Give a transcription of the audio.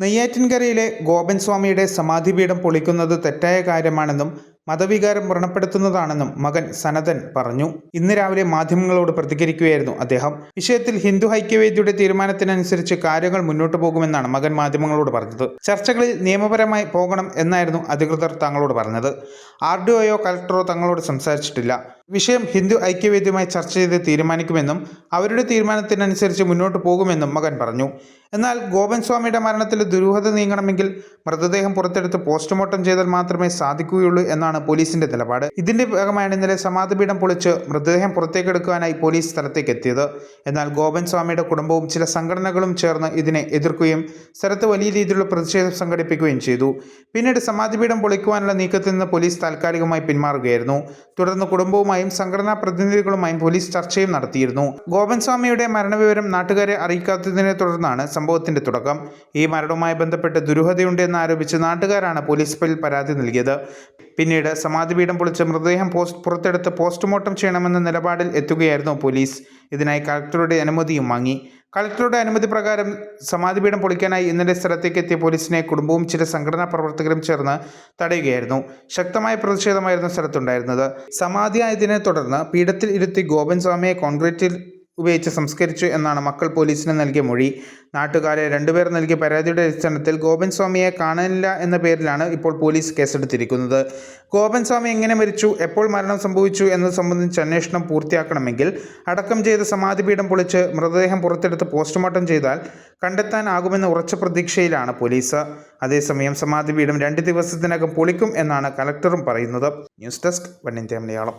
നെയ്യാറ്റിൻകരയിലെ ഗോപൻ സ്വാമിയുടെ സമാധിപീഠം പൊളിക്കുന്നത് തെറ്റായ കാര്യമാണെന്നും മതവികാരം വ്രണപ്പെടുത്തുന്നതാണെന്നും മകൻ സനതൻ പറഞ്ഞു. ഇന്ന് രാവിലെ മാധ്യമങ്ങളോട് പ്രതികരിക്കുകയായിരുന്നു അദ്ദേഹം. വിഷയത്തിൽ ഹിന്ദു ഐക്യവേദിയുടെ തീരുമാനത്തിനനുസരിച്ച് കാര്യങ്ങൾ മുന്നോട്ട് പോകുമെന്നാണ് മകൻ മാധ്യമങ്ങളോട് പറഞ്ഞത്. ചർച്ചകളിൽ നിയമപരമായി പോകണം എന്നായിരുന്നു അധികൃതർ തങ്ങളോട് പറഞ്ഞത്. ആർ ഡി ഒയോ കലക്ടറോ തങ്ങളോട് സംസാരിച്ചിട്ടില്ല. വിഷയം ഹിന്ദു ഐക്യവേദിയുമായി ചർച്ച ചെയ്ത് തീരുമാനിക്കുമെന്നും അവരുടെ തീരുമാനത്തിനനുസരിച്ച് മുന്നോട്ട് പോകുമെന്നും മകൻ പറഞ്ഞു. എന്നാൽ ഗോപൻ സ്വാമിയുടെ മരണത്തിൽ ദുരൂഹത നീങ്ങണമെങ്കിൽ മൃതദേഹം പുറത്തെടുത്ത് പോസ്റ്റ്മോർട്ടം ചെയ്താൽ മാത്രമേ സാധിക്കുകയുള്ളൂ എന്നാണ് പോലീസിന്റെ നിലപാട്. ഇതിന്റെ ഭാഗമായാണ് ഇന്നലെ സമാധിപീഠം പൊളിച്ച് മൃതദേഹം പുറത്തേക്കെടുക്കാനായി പോലീസ് സ്ഥലത്തേക്ക് എത്തിയത്. എന്നാൽ ഗോപൻ സ്വാമിയുടെ കുടുംബവും ചില സംഘടനകളും ചേർന്ന് ഇതിനെ എതിർക്കുകയും സ്ഥലത്ത് വലിയ രീതിയിലുള്ള പ്രതിഷേധം സംഘടിപ്പിക്കുകയും ചെയ്തു. പിന്നീട് സമാധിപീഠം പൊളിക്കുവാനുള്ള നീക്കത്തിൽ നിന്ന് പോലീസ് താൽക്കാലികമായി പിന്മാറുകയായിരുന്നു. തുടർന്ന് കുടുംബവുമായും സംഘടനാ പ്രതിനിധികളുമായും പോലീസ് ചർച്ചയും നടത്തിയിരുന്നു. ഗോപൻ സ്വാമിയുടെ മരണവിവരം നാട്ടുകാരെ അറിയിക്കാത്തതിനെ തുടർന്നാണ് സംഭവത്തിന്റെ തുടക്കം. ഈ മരണവുമായി ബന്ധപ്പെട്ട് ദുരൂഹതയുണ്ടെന്ന് ആരോപിച്ച് നാട്ടുകാരാണ് പോലീസ് പരാതി നൽകിയത്. പിന്നീട് സമാധിപീഠം പൊളിച്ച് മൃതദേഹം പോസ്റ്റ് പുറത്തെടുത്ത് പോസ്റ്റ്മോർട്ടം ചെയ്യണമെന്ന നിലപാടിൽ എത്തുകയായിരുന്നു പോലീസ്. ഇതിനായി കളക്ടറുടെ അനുമതിയും വാങ്ങി. കളക്ടറുടെ അനുമതി പ്രകാരം സമാധിപീഠം പൊളിക്കാനായി ഇന്നലെ സ്ഥലത്തേക്ക് എത്തിയ പോലീസിനെ കുടുംബവും ചില സംഘടനാ പ്രവർത്തകരും ചേർന്ന് തടയുകയായിരുന്നു. ശക്തമായ പ്രതിഷേധമായിരുന്നു സ്ഥലത്തുണ്ടായിരുന്നത്. സമാധിയായതിനെ തുടർന്ന് പീഠത്തിൽ ഇരുത്തി ഗോപൻ സ്വാമിയെ കോൺക്രീറ്റിൽ ഉപയോഗിച്ച് സംസ്കരിച്ചു എന്നാണ് മക്കൾ പോലീസിന് നൽകിയ മൊഴി. നാട്ടുകാരെ രണ്ടുപേർ നൽകിയ പരാതിയുടെ അടിസ്ഥാനത്തിൽ ഗോപൻ സ്വാമിയെ കാണാനില്ല എന്ന പേരിലാണ് ഇപ്പോൾ പോലീസ് കേസെടുത്തിരിക്കുന്നത്. ഗോപൻ സ്വാമി എങ്ങനെ മരിച്ചു എപ്പോൾ മരണം സംഭവിച്ചു എന്നത് സംബന്ധിച്ച് അന്വേഷണം പൂർത്തിയാക്കണമെങ്കിൽ അടക്കം ചെയ്ത സമാധിപീഠം പൊളിച്ച് മൃതദേഹം പുറത്തെടുത്ത് പോസ്റ്റ്മോർട്ടം ചെയ്താൽ കണ്ടെത്താനാകുമെന്ന ഉറച്ച പ്രതീക്ഷയിലാണ് പോലീസ്. അതേസമയം സമാധിപീഠം രണ്ട് ദിവസത്തിനകം പൊളിക്കും എന്നാണ് കലക്ടറും പറയുന്നത്. News desk one Malayalam.